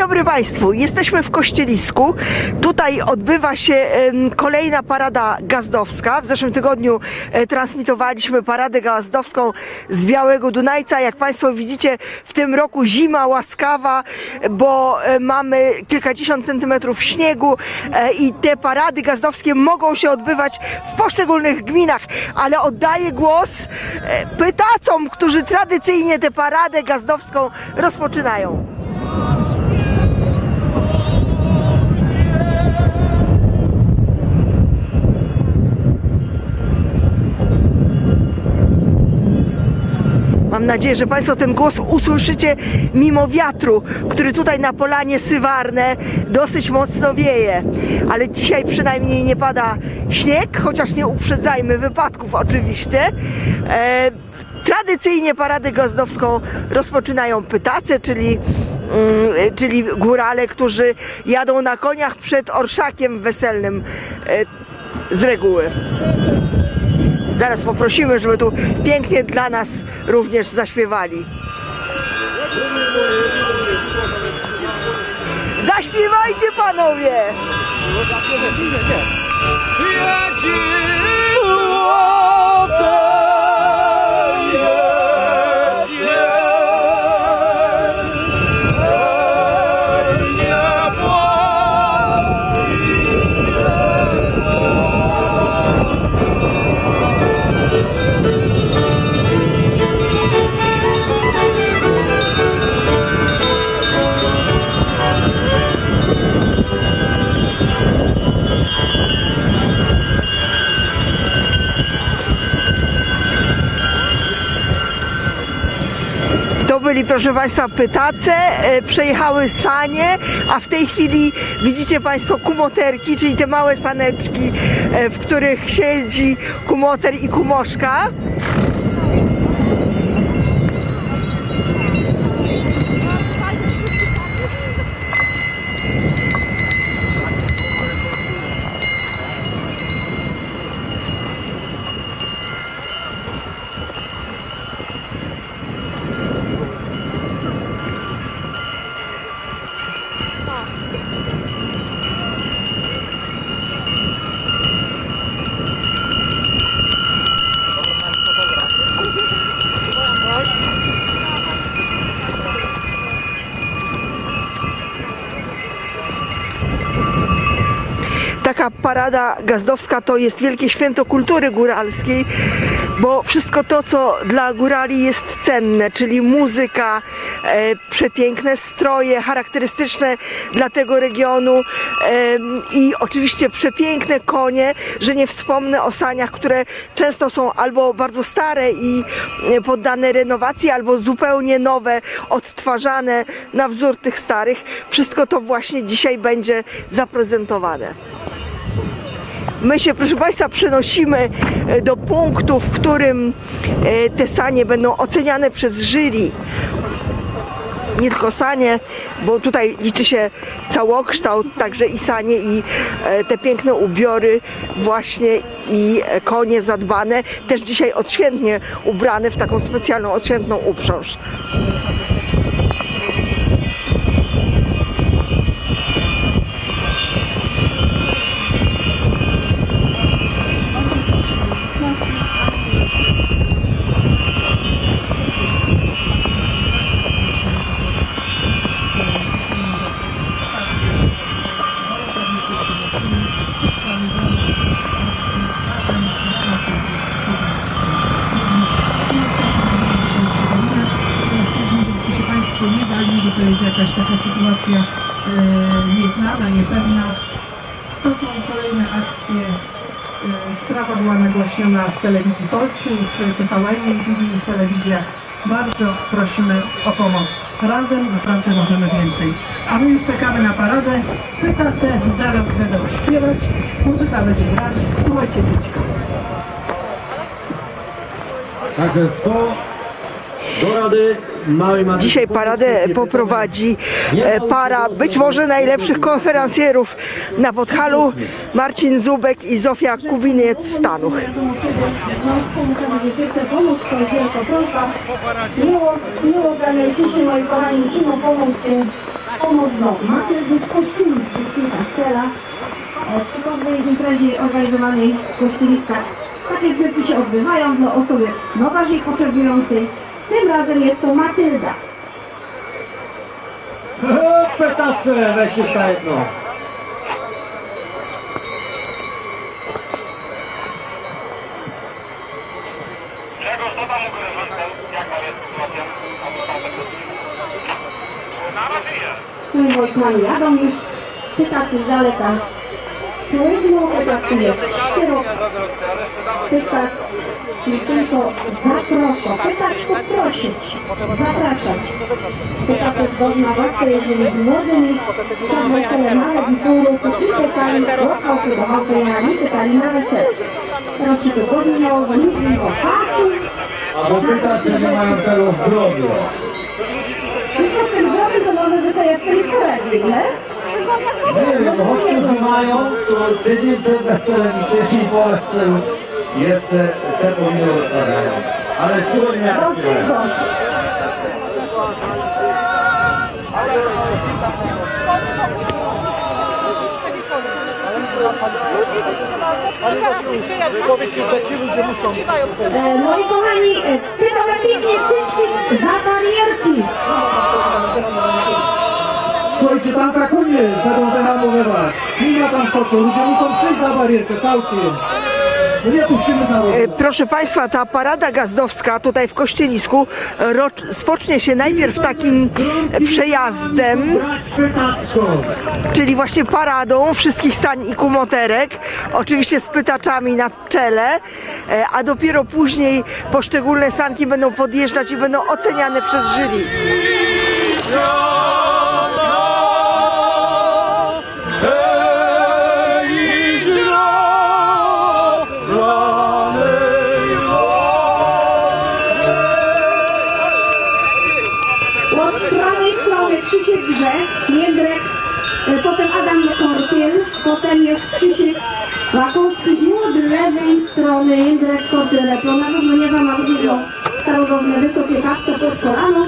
dobry Państwu, jesteśmy w Kościelisku. Tutaj odbywa się kolejna parada gazdowska. W zeszłym tygodniu e, transmitowaliśmy paradę gazdowską z Białego Dunajca. Jak Państwo widzicie, w tym roku zima łaskawa, bo e, mamy kilkadziesiąt centymetrów śniegu e, i te parady gazdowskie mogą się odbywać w poszczególnych gminach, ale oddaję głos pytacom, którzy tradycyjnie tę paradę gazdowską rozpoczynają. Mam nadzieję, że Państwo ten głos usłyszycie mimo wiatru, który tutaj na polanie Sywarne dosyć mocno wieje. Ale dzisiaj przynajmniej nie pada śnieg, chociaż nie uprzedzajmy wypadków oczywiście. E, tradycyjnie paradę gazdowską rozpoczynają pytace, czyli mm, czyli górale, którzy jadą na koniach przed orszakiem weselnym e, z reguły. Zaraz poprosimy, żeby tu pięknie dla nas również zaśpiewali. Zaśpiewajcie panowie! To proszę Państwa, pytace, e, przejechały sanie, a w tej chwili widzicie Państwo kumoterki, czyli te małe saneczki, e, w których siedzi kumoter i kumoszka. Taka parada gazdowska to jest wielkie święto kultury góralskiej, bo wszystko to, co dla górali jest cenne, czyli muzyka, e, przepiękne stroje charakterystyczne dla tego regionu e, i oczywiście przepiękne konie, że nie wspomnę o saniach, które często są albo bardzo stare i e, poddane renowacji, albo zupełnie nowe, odtwarzane na wzór tych starych. Wszystko to właśnie dzisiaj będzie zaprezentowane. My się, proszę Państwa, przenosimy e, do punktu, w którym e, te sanie będą oceniane przez jury. Nie tylko sanie, bo tutaj liczy się całokształt, także i sanie, i e, te piękne ubiory właśnie i konie zadbane, też dzisiaj odświętnie ubrane w taką specjalną, odświętną uprząż. To jakaś taka sytuacja e, nieznana, niepewna. To są kolejne akcje. E, sprawa była nagłaśniona w telewizji polskiej, w TVN, TV, w telewizjach. Bardzo prosimy o pomoc. Razem naprawdę możemy więcej. A my już czekamy na paradę. Pytace zaraz będą śpiewać, muzyka będzie grać. Słuchajcie, dzieciko. Także 100 do parady małej Marysi Dzisiaj paradę poprowadzi e, para być może najlepszych konferencjerów na Podhalu, Marcin Zubek i Zofia Kubiniec z Stanów. Miło, miło planetyczny moi kochani, ino pomóc, e, pomóc no. Mamy być Kastela. e, Przy każdej imprezie organizowanej w kościeliskach takie zbiórki się odbywają dla osoby najbardziej potrzebującej. Tym razem jest to Matylda. Petacze, weźcie no. Na razie jest. No i moi kochani, jadą już pytacy z daleka. Słynną pytacy jest szeroko. Pytac, czyli tylko zaproszą. Pytać to prosić, zapraszać. Pytać jest godna babcia, jeżeli z młodymi czarne cele nawet i pół roku i pytali, lokał do małpejami, pytali na wesele. Teraz się to godnie bo nikt nie miał czasu. Albo pytacze nie mają celu w zdrowiu. Wszystko z tym zrobił, to może by sobie z tym poradził, nie? Nie wiem, bo którzy mają, to tydzień przed weselem i tydzień po weselu jeszcze cepowinę odprawiają. Ale siłę nie Proszę akceptują. gość. E, moi kochani, e, pytam pięknie wszystkich za barierki. Słuchajcie, tam tak konie będą wyhamowywać. Nie ma tam co, co, ludzie muszą przyjść za barierkę całkiem. Proszę Państwa, ta parada gazdowska tutaj w Kościelisku e, spocznie się najpierw takim e, przejazdem, czyli właśnie paradą wszystkich sań i kumoterek, oczywiście z pytaczami na czele, e, a dopiero później poszczególne sanki będą podjeżdżać i będą oceniane przez jury. Prawej strony Krzysiek Grzech, Jędrek, e, potem Adam Korpiel, potem jest Krzysiek Rakowski i od lewej strony Jędrek Korpiel. To na pewno nie za małego starogowne wysokie kapce pod kolano.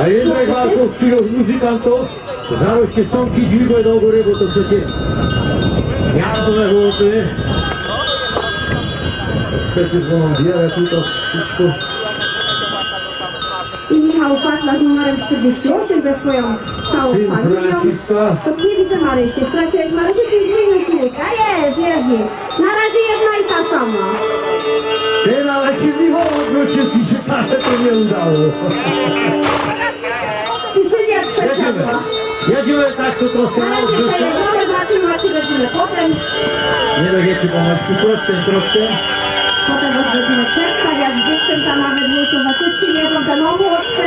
A walką w chwilą muzykantów zarość kieszonki dźwigłe do góry, bo to przecież na złoty. Przecież mam wiele tutaj wszystko. I Michał Patla z numerem 48 ze swoją całą familią. To nie widzę Marysi. Straciłeś Marysi, ty zmienił kilka. Jest, jest. jest. Na razie jedna i ta sama. Ty nawet się Michał odwrócił ci się wcale to nie udało. Ty się nie Jedziemy. przeciągła. Jedziemy tak to troszkę Na odwrócę. zobaczymy, czy będziemy potem. Nie tak jak ci pomagać, troszkę, troszkę. Potem was będziemy przedstawiać. Jestem tam nawet wujku Watyci, wiedzą te młodce.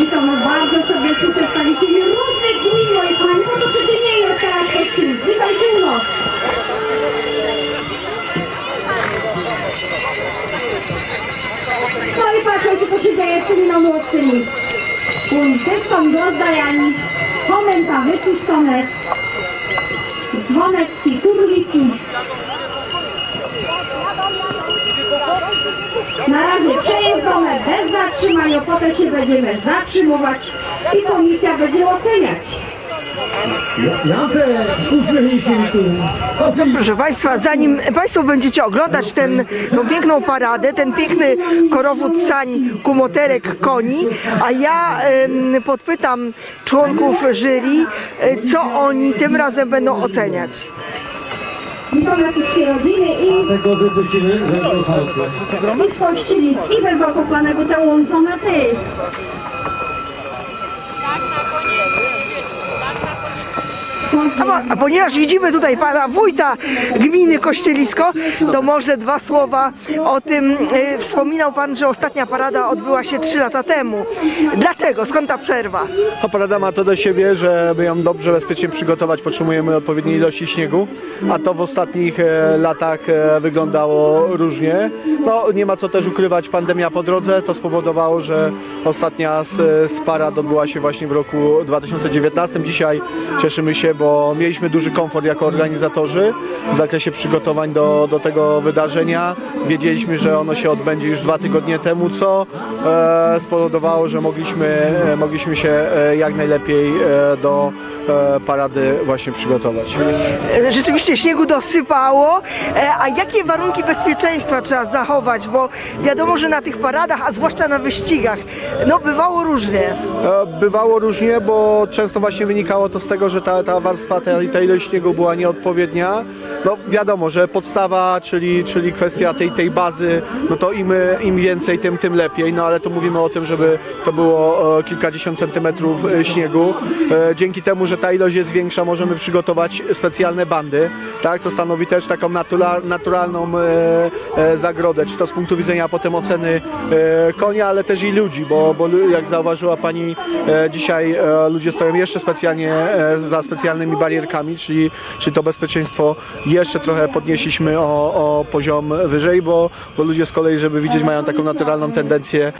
Witam was bardzo serdecznie przedstawicieli różnych gmin, moi kochani. No to przecież nie jest teraz kościół. Witajcie u. No i patrzcie, co się dzieje z tymi namłodcymi. Ulicy są rozdajani, komenta wypuszczone, dzwonecki, turliki. Na razie przejeżdżone bez zatrzymania, potem się będziemy zatrzymywać i komisja będzie oceniać. Tu. Proszę Państwa, zanim Państwo będziecie oglądać ten, tą piękną paradę, ten piękny korowód sań, kumoterek, koni, a ja em, podpytam członków jury, e, co oni tym razem będą oceniać. Wszystkie rodziny i, Tego wypuścimy, i z Kościelisk, i ze Zakopanego te łączone też. A, po- a ponieważ widzimy tutaj pana wójta gminy Kościelisko, to może dwa słowa o tym. E, wspominał pan, że ostatnia parada odbyła się trzy lata temu. Dlaczego? Skąd ta przerwa? A parada ma to do siebie, żeby ją dobrze, bezpiecznie przygotować, potrzebujemy odpowiedniej ilości śniegu, a to w ostatnich e, latach e, wyglądało różnie. No, nie ma co też ukrywać, pandemia po drodze to spowodowało, że ostatnia z, z parad odbyła się właśnie w roku 2019. Dzisiaj cieszymy się, bo mieliśmy duży komfort jako organizatorzy w zakresie przygotowań do, do tego wydarzenia. Wiedzieliśmy, że ono się odbędzie już dwa tygodnie temu, co e, spowodowało, że mogliśmy, e, mogliśmy się e, jak najlepiej e, do parady właśnie przygotować. Rzeczywiście śniegu dosypało, a jakie warunki bezpieczeństwa trzeba zachować? Bo wiadomo, że na tych paradach, a zwłaszcza na wyścigach, no bywało różnie. Bywało różnie, bo często właśnie wynikało to z tego, że ta, ta warstwa, ta, ta ilość śniegu była nieodpowiednia. No wiadomo, że podstawa, czyli, czyli kwestia tej, tej bazy, no to im, im więcej, tym, tym lepiej, no ale tu mówimy o tym, żeby to było e, kilkadziesiąt centymetrów e, śniegu. E, Dzięki temu, że ta ilość jest większa, możemy przygotować specjalne bandy, tak, co stanowi też taką natura, naturalną zagrodę, czy to z punktu widzenia potem oceny konia, ale też i ludzi, bo, bo jak zauważyła Pani, dzisiaj ludzie stoją jeszcze specjalnie za specjalnymi barierkami, czyli, czyli to bezpieczeństwo jeszcze trochę podnieśliśmy o, o poziom wyżej, bo, bo ludzie z kolei, żeby widzieć, mają taką naturalną tendencję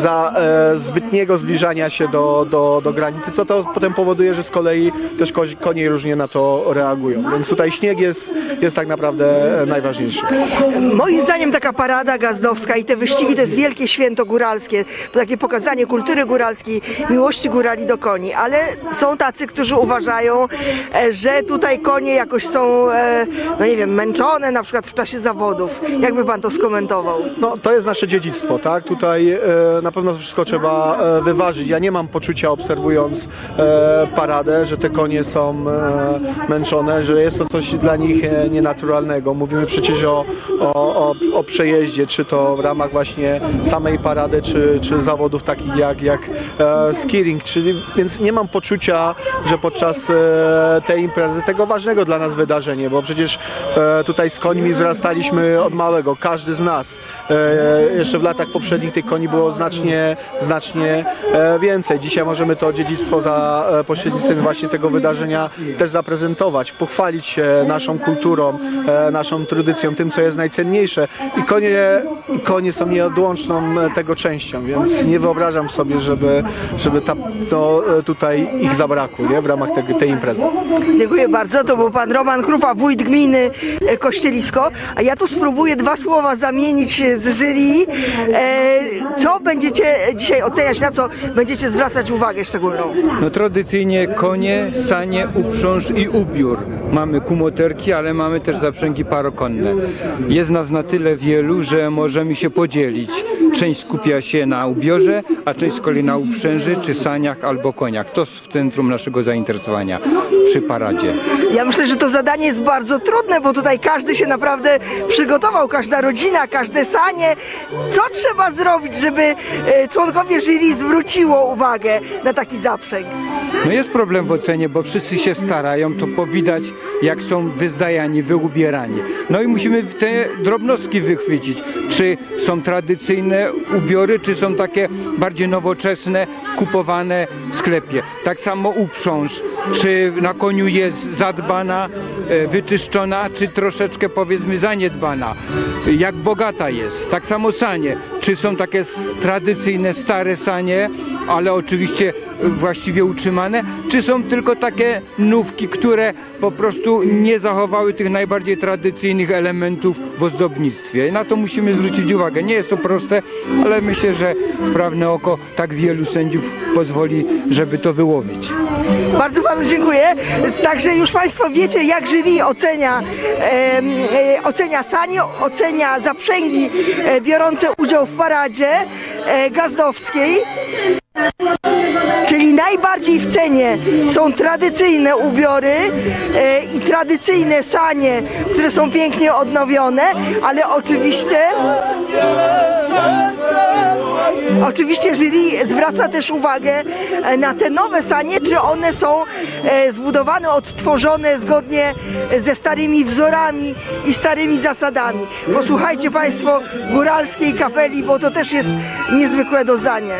za e, zbytniego zbliżania się do, do, do granicy, co to potem powoduje, że z kolei też ko- konie różnie na to reagują. Więc tutaj śnieg jest, jest tak naprawdę e, najważniejszy. Moim zdaniem taka parada gazdowska i te wyścigi to jest wielkie święto góralskie, takie pokazanie kultury góralskiej, miłości górali do koni, ale są tacy, którzy uważają, że tutaj konie jakoś są, e, no nie wiem, męczone na przykład w czasie zawodów. Jakby pan to skomentował? No, to jest nasze dziedzictwo, tak? Tutaj e, na pewno wszystko trzeba e, wyważyć. Ja nie mam poczucia, obserwując e, paradę, że te konie są e, męczone, że jest to coś dla nich e, nienaturalnego. Mówimy przecież o, o, o, przejeździe, czy to w ramach właśnie samej parady, czy, czy zawodów takich jak, jak e, skiing, czyli więc nie mam poczucia, że podczas e, tej imprezy, tego ważnego dla nas wydarzenia, bo przecież e, tutaj z końmi wzrastaliśmy od małego, każdy z nas. E, jeszcze w latach poprzednich tych koni było znacznie, znacznie e, więcej. Dzisiaj możemy to dziedzictwo za e, pośrednictwem właśnie tego wydarzenia też zaprezentować, pochwalić się naszą kulturą, naszą tradycją, tym co jest najcenniejsze. I konie, konie są nieodłączną tego częścią, więc nie wyobrażam sobie, żeby, żeby ta, to, tutaj ich zabrakło nie? w ramach tej, imprezy. Dziękuję bardzo. To był pan Roman Krupa, wójt gminy Kościelisko. A ja tu spróbuję dwa słowa zamienić z jury. E, co będziecie dzisiaj oceniać, na co będziecie zwracać uwagę szczególną? No tradycyjnie konie, sanie, uprząż i ubiór. Mamy kumoterki, ale mamy też zaprzęgi parokonne. Jest nas na tyle wielu, że możemy się podzielić. Część skupia się na ubiorze, a część z kolei na uprzęży, czy saniach albo koniach. To w centrum naszego zainteresowania przy paradzie. Ja myślę, że to zadanie jest bardzo trudne, bo tutaj każdy się naprawdę przygotował, każda rodzina, każde sanie. Co trzeba zrobić, żeby e, członkowie jury zwróciło uwagę na taki zaprzęg? No jest problem w ocenie, bo wszyscy się starają, to powidać jak są wyzdajani, wyubierani. No i musimy te drobnostki wychwycić, czy są tradycyjne ubiory, czy są takie bardziej nowoczesne, kupowane w sklepie. Tak samo uprząż, czy na koniu jest zadbana, e, wyczyszczona, czy troszeczkę powiedzmy zaniedbana. Jak bogata jest. Tak samo sanie, czy są takie tradycyjne, stare sanie, ale oczywiście e, właściwie utrzymane, czy są tylko takie nówki, które po prostu nie zachowały tych najbardziej tradycyjnych elementów w ozdobnictwie. Na to musimy zwrócić uwagę. Nie jest to proste, ale myślę, że sprawne oko tak wielu sędziów pozwoli, żeby to wyłowić. Bardzo panu dziękuję. Także już państwo wiecie, jak jury ocenia, em, e, ocenia sanie, ocenia zaprzęgi e, biorące udział w paradzie e, gazdowskiej. Czyli najbardziej w cenie są tradycyjne ubiory e, i tradycyjne sanie, które są pięknie odnowione, ale oczywiście Oczywiście jury zwraca też uwagę e, na te nowe sanie, czy one są e, zbudowane, odtworzone zgodnie ze starymi wzorami i starymi zasadami. Posłuchajcie Państwo góralskiej kapeli, bo to też jest niezwykłe doznanie.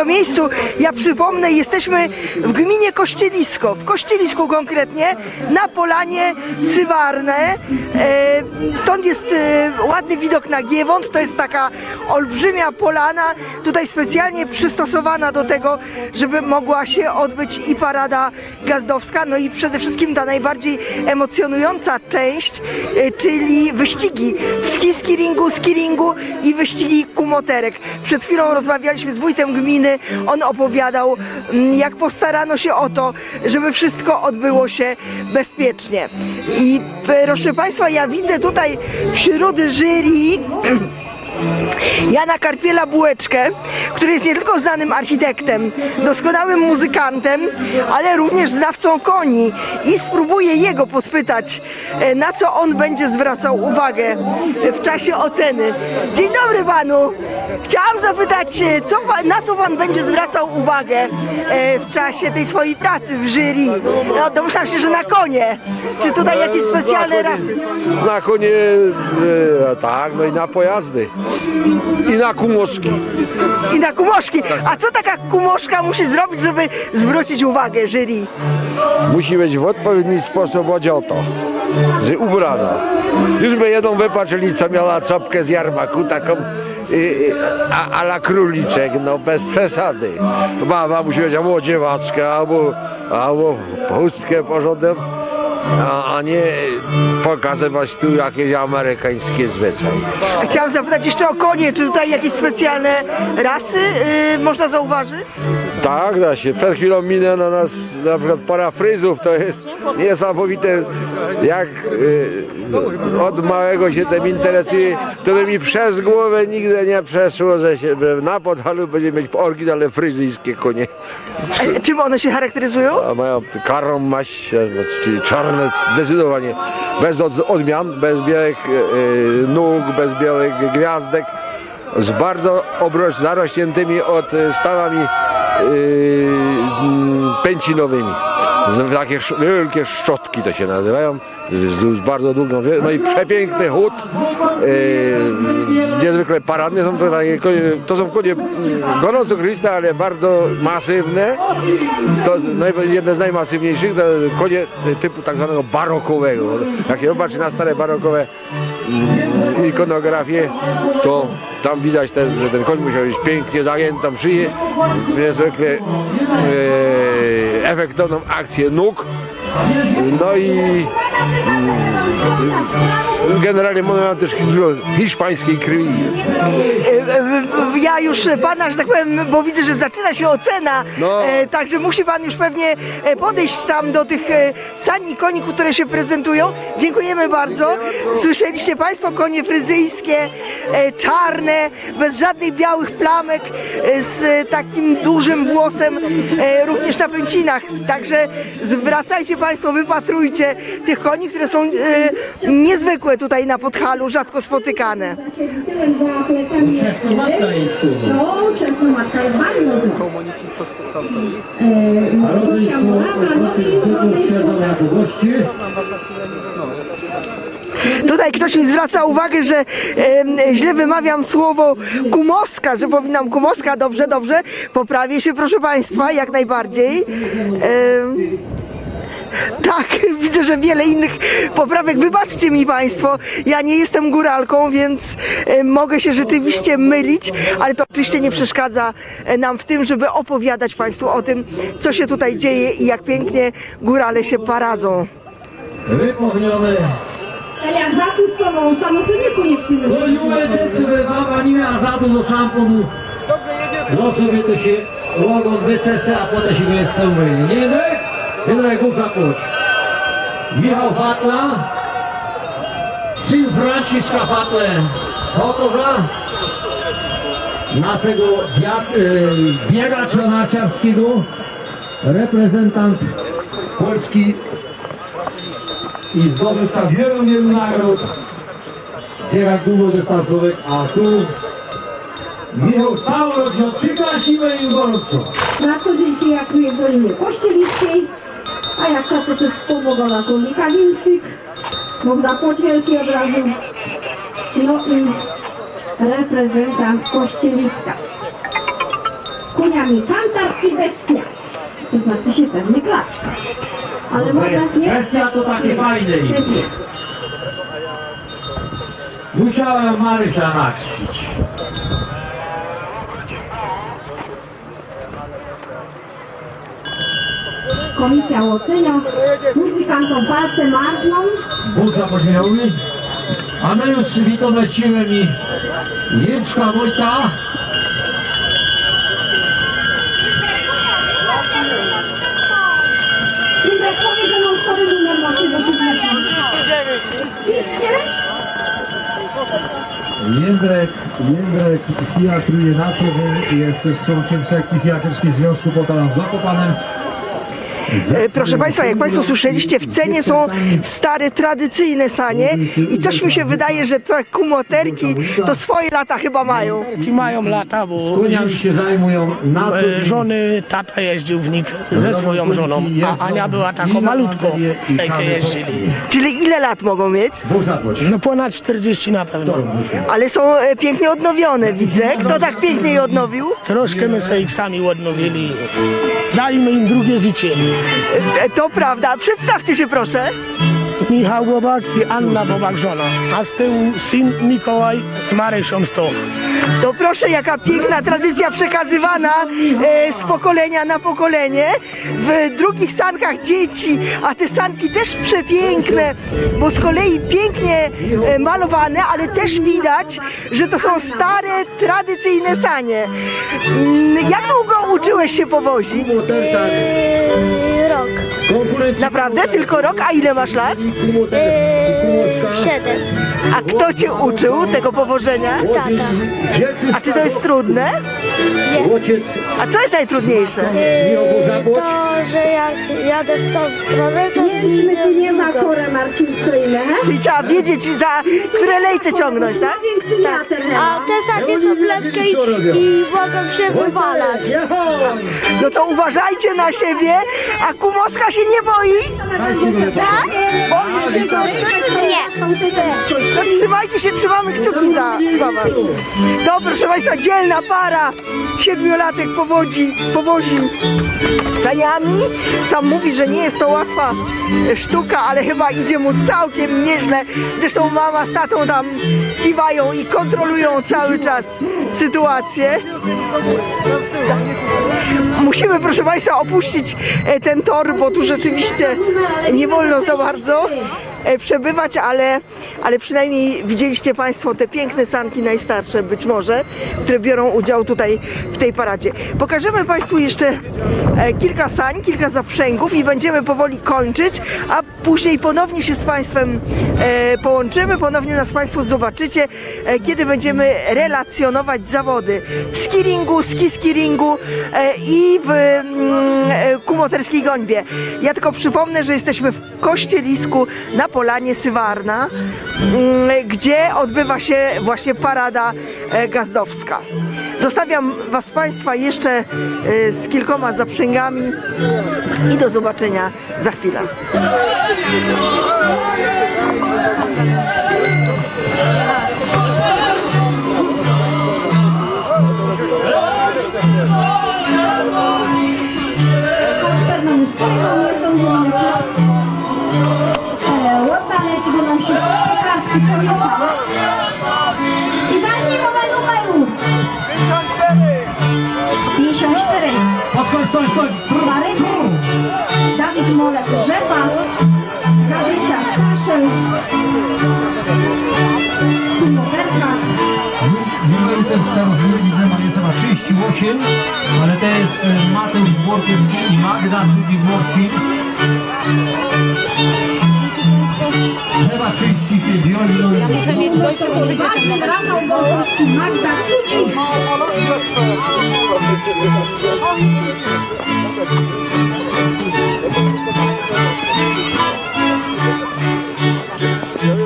To miejscu. Ja przypomnę, jesteśmy w gminie Kościelisko, w Kościelisku konkretnie, na Polanie Sywarne. E, Stąd jest e, ładny widok na Giewont, to jest taka olbrzymia polana, tutaj specjalnie przystosowana do tego, żeby mogła się odbyć i parada gazdowska, no i przede wszystkim ta najbardziej emocjonująca część, e, czyli wyścigi w ski ringu, skiringu i wyścigi kumoterek. Przed chwilą rozmawialiśmy z wójtem gminy, on opowiadał, mm, jak postarano się o to, żeby wszystko odbyło się bezpiecznie. I proszę Państwa, ja widzę tutaj wśród jury Jana Karpiela Bułeczkę, który jest nie tylko znanym architektem, doskonałym muzykantem, ale również znawcą koni i spróbuję jego podpytać, e, na co on będzie zwracał uwagę e, w czasie oceny. Dzień dobry panu! Chciałam zapytać, e, co pan, na co pan będzie zwracał uwagę w czasie tej swojej pracy w jury? No, domyślam się, że na konie. Czy tutaj jakieś specjalne rasy? Na konie, tak, no i na pojazdy. I na kumoszki. I na kumoszki. A co taka kumoszka musi zrobić, żeby zwrócić uwagę jury? Musi być w odpowiedni sposób odziota, że ubrana. Już by jedną wypatrzyli, co miała czapkę z jarmaku, taką y, y, a, a la króliczek, no bez przesady. Baba musi mieć albo dziewaczkę, albo, albo chustkę porządną, a, a nie pokazywać tu jakieś amerykańskie zwyczaje. Chciałam zapytać jeszcze o konie. Czy tutaj jakieś specjalne rasy yy, można zauważyć? Tak, da się. Przed chwilą minęła na nas na przykład para fryzów. To jest niesamowite, jak y, od małego się tym interesuje. To by mi przez głowę nigdy nie przeszło, że się że na podhalu będzie mieć oryginalne fryzyjskie konie. E, czym one się charakteryzują? A mają karą maść, czyli zdecydowanie, bez od, odmian, bez białych y, nóg, bez białych gwiazdek, z bardzo obroś, zarośniętymi od y, stawami pęcinowymi. Z, takie wielkie szczotki to się nazywają, z, z bardzo długą, no i przepiękny chód, y, niezwykle paradne są to takie to są konie mm, gorąco krwiste, ale bardzo masywne, to naj- jedne z najmasywniejszych, to konie typu tak zwanego barokowego. Jak się popatrzy na stare barokowe ikonografie, to tam widać, ten, że ten koń musiał mieć pięknie zagiętą szyję, niezwykle e, efektowną akcję nóg, no i generalnie mają też hiszpańskiej krwi. E, e, Ja już pana, że tak powiem, bo widzę, że zaczyna się ocena, No. e, także musi pan już pewnie podejść tam do tych sani koników, które się prezentują. Dziękujemy bardzo. Słyszeliście państwo konie fryzyjskie, czarne, bez żadnych białych plamek, z takim dużym włosem, również na pęcinach. Także zwracajcie państwo, wypatrujcie tych koni, które są e, niezwykłe tutaj na Podhalu, rzadko spotykane. Tyłem za plecami Matka jest tu. No, Czesnomatka bardzo. Tutaj ktoś mi zwraca uwagę, że em, źle wymawiam słowo kumoska, że powinnam kumoska. Dobrze, dobrze. Poprawię się, proszę Państwa, jak najbardziej. Em, tak, widzę, że wiele innych poprawek. Wybaczcie mi Państwo, ja nie jestem góralką, więc e, mogę się rzeczywiście mylić, ale to oczywiście nie przeszkadza e, nam w tym, żeby opowiadać Państwu o tym, co się tutaj dzieje i jak pięknie górale się paradzą. Wypochnione. Ale jak zapustował samo, to niekoniecznie No i uletecy baba nie miała za dużo szamponu. No sobie to się łogon wycese, a potem się go jest umyje. Nie Mów zakoś. Michał Fatla. Syn Franciszka Fatle z Chotorza. Naszego e, biegacza narciarskiego. Reprezentant Polski i zdobywca wielu, wielu nagród biegach długodystansowych, a tu Michał rodziną przyklasimy im gorąco. Na co dzień pijakuje w Dolinie Kościeliskiej, a jak to też wspomogona Kurnika Wilcyk, bo zapłoć wielki od razu. No i reprezentant Kościeliska. Koniami Kantar i Bestia. To znaczy się pewnie klaczka. Ale może nie? Bestia to takie fajne. Musiałem Marysia nachrzcić. Komisja ocenia. Muzykantom palce marzną. Bóg zapomniały. A my już witą lecimy mi Jęczka Wojta. Indrek powie, że mam chory numer macie do. 59? Jędrek, Jędrek fiatruje na co, że jest też członkiem sekcji fiatrskiej Związku Potalan w Zakopanem. E, Proszę Państwa, jak Państwo słyszeliście, w cenie są stare, tradycyjne sanie i coś mi się wydaje, że te kumoterki to swoje lata chyba mają. I mają lata, bo już się zajmują e, żony, tata jeździł w nich ze swoją żoną, a Ania była taką malutką, w tej jeździli. Czyli ile lat mogą mieć? No ponad 40 na pewno. Ale są e, pięknie odnowione, widzę. Kto tak pięknie je odnowił? Troszkę my sobie ich sami odnowili. Dajmy im drugie życie. E, To prawda. Przedstawcie się proszę. Michał Bobak i Anna Bobak żona, a z tyłu syn Mikołaj z Marysią Stoch. To proszę, jaka piękna tradycja przekazywana e, z pokolenia na pokolenie. W drugich sankach dzieci, a te sanki też przepiękne, bo z kolei pięknie e, malowane, ale też widać, że to są stare, tradycyjne sanie. Mm, Jak długo uczyłeś się powozić? Rok. Naprawdę? Tylko rok? A ile masz lat? Siedem. A kto cię uczył tego powożenia? Tata. A czy to jest trudne? Ojciec A co jest najtrudniejsze? To, że jak jadę w tą stronę, to Więc my tu nie za długo. korę Marcin stoimy, he? Czyli trzeba wiedzieć, za które lejce ciągnąć, tak? Większy he? A te sanie są letkie i, i mogą się wywalać. No to uważajcie na siebie, a kumoska się nie boi. Tak? Nie. To trzymajcie się, trzymamy kciuki za, za was. No proszę Państwa, dzielna para. Siedmiolatek powodzi, powozi saniami. Sam mówi, że nie jest to łatwa sztuka, ale chyba idzie mu całkiem nieźle. Zresztą mama z tatą tam kiwają i kontrolują cały czas sytuację. Musimy, proszę Państwa, opuścić e, ten tor, bo tu rzeczywiście nie wolno za bardzo. E, przebywać, ale, ale przynajmniej widzieliście Państwo te piękne sanki najstarsze być może, które biorą udział tutaj w tej paradzie. Pokażemy Państwu jeszcze e, kilka sań, kilka zaprzęgów i będziemy powoli kończyć, a później ponownie się z Państwem e, połączymy, ponownie nas Państwo zobaczycie, kiedy będziemy relacjonować zawody w skiringu, skiskiringu e, i w mm, kumoterskiej gońbie. Ja tylko przypomnę, że jesteśmy w Kościelisku na Polanie Sywarna, mm, gdzie odbywa się właśnie parada e, gazdowska. Zostawiam Was Państwa jeszcze e, z kilkoma zaprzęgami i do zobaczenia za chwilę. Pewno już się wszystkie kartki pomieszały. I zacznij nowe numeru. 54. Podchodź, stój, stój! Maryk, Dawid Molek, Rzepa, Gabrysia Staszel, Kumoterka, Numeru też teraz nie widzę, Mariusza 38, ale to jest Mateusz Dworkiewski i Magda Trzeba czyścić się wiolną. Ja muszę mieć gościa, bo będzie tam rano Wolski Magda Cucin.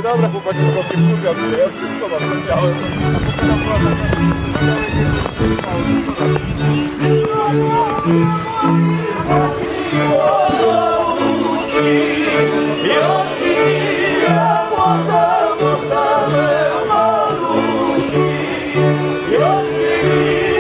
Dobra, chłopaki, to się kurwa, ja wszystko wam powiedziałem. Rosa!